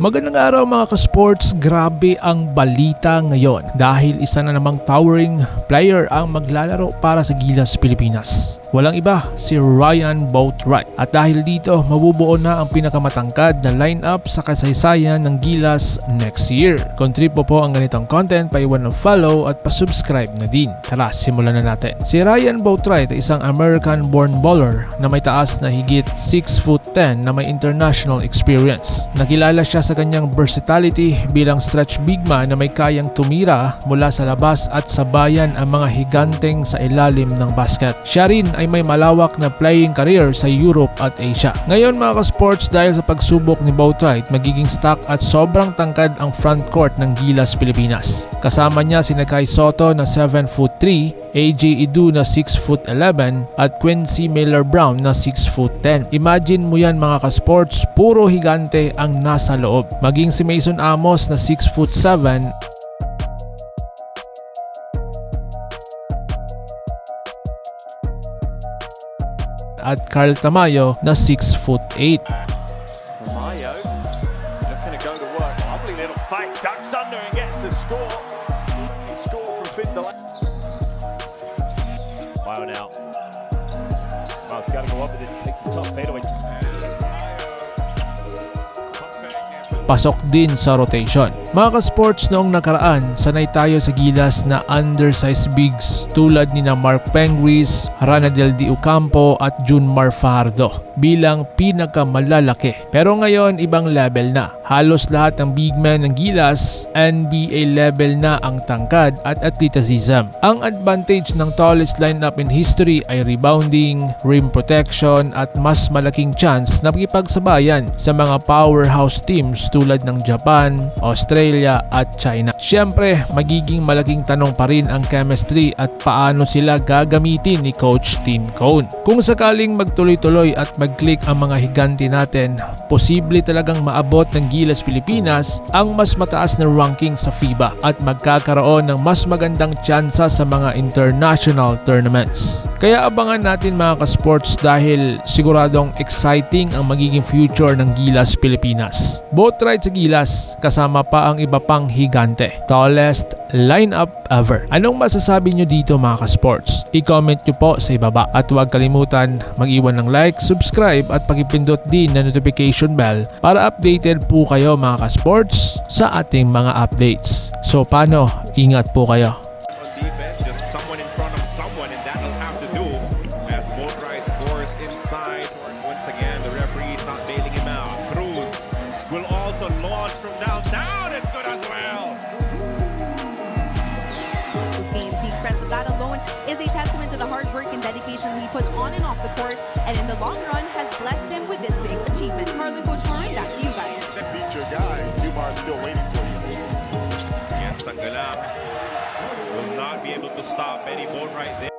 Magandang araw mga ka-sports, grabe ang balita ngayon dahil isa na namang towering player ang maglalaro para sa Gilas Pilipinas. Walang iba, si Ryan Boatwright. At dahil dito, mabubuo na ang pinakamatangkad na lineup sa kasaysayan ng Gilas next year. Kung trip mo po ang ganitong content, paiwan ng follow at pasubscribe na din. Tara, simulan na natin. Si Ryan Boatwright ay isang American-born bowler na may taas na higit 6 foot 10 na may international experience. Nakilala siya sa kanyang versatility bilang stretch big man na may kayang tumira mula sa labas at sabayan ang mga higanteng sa ilalim ng basket. Siya rin ay may malawak na playing career sa Europe at Asia. Ngayon mga ka-sports dahil sa pagsubok ni Boatwright, magiging stock at sobrang tangkad ang front court ng Gilas Pilipinas. Kasama niya si Kai Soto na 7 foot 3, AJ Idu na 6 foot 11 at Quincy Miller Brown na 6 foot 10. Imagine mo yan mga ka-sports, puro higante ang nasa loob. Maging si Mason Amos na 6 foot 7 at Carl Tamayo na 6 foot 8. Mayo looking to go to work. Lovely little fake. Ducks under and gets the score. He scored from left. Mayo now. Mayo's got to go up with it. Takes the top fadeaway. pasok din sa rotation. Mga ka-sports noong nakaraan, sanay tayo sa gilas na undersized bigs tulad ni na Mark Pengris, Ranadel Di Ocampo at Junmar Fajardo bilang pinakamalalaki. Pero ngayon, ibang level na. Halos lahat ng big men ng gilas, NBA level na ang tangkad at athleticism. Ang advantage ng tallest lineup in history ay rebounding, rim protection at mas malaking chance na makipagsabayan sa mga powerhouse teams tulad ng Japan, Australia at China. Siyempre, magiging malaking tanong pa rin ang chemistry at paano sila gagamitin ni Coach Tim Cone. Kung sakaling magtuloy-tuloy at mag-click ang mga higanti natin, posible talagang maabot ng Gilas Pilipinas ang mas mataas na ranking sa FIBA at magkakaroon ng mas magandang tsansa sa mga international tournaments. Kaya abangan natin mga ka-sports dahil siguradong exciting ang magiging future ng Gilas Pilipinas. Both rides sa Gilas kasama pa ang iba pang higante. Tallest lineup ever. Anong masasabi nyo dito mga ka-sports? I-comment nyo po sa ibaba at huwag kalimutan mag-iwan ng like, subscribe at pakipindot din na notification bell para updated po kayo mga ka-sports sa ating mga updates. So paano? Ingat po kayo. is a testament to the hard work and dedication he puts on and off the court, and in the long run has blessed him with this other people trying that for you guys. Beat your guy, still waiting for you. Yeah, Sangala will not be able to stop any Bolt right there.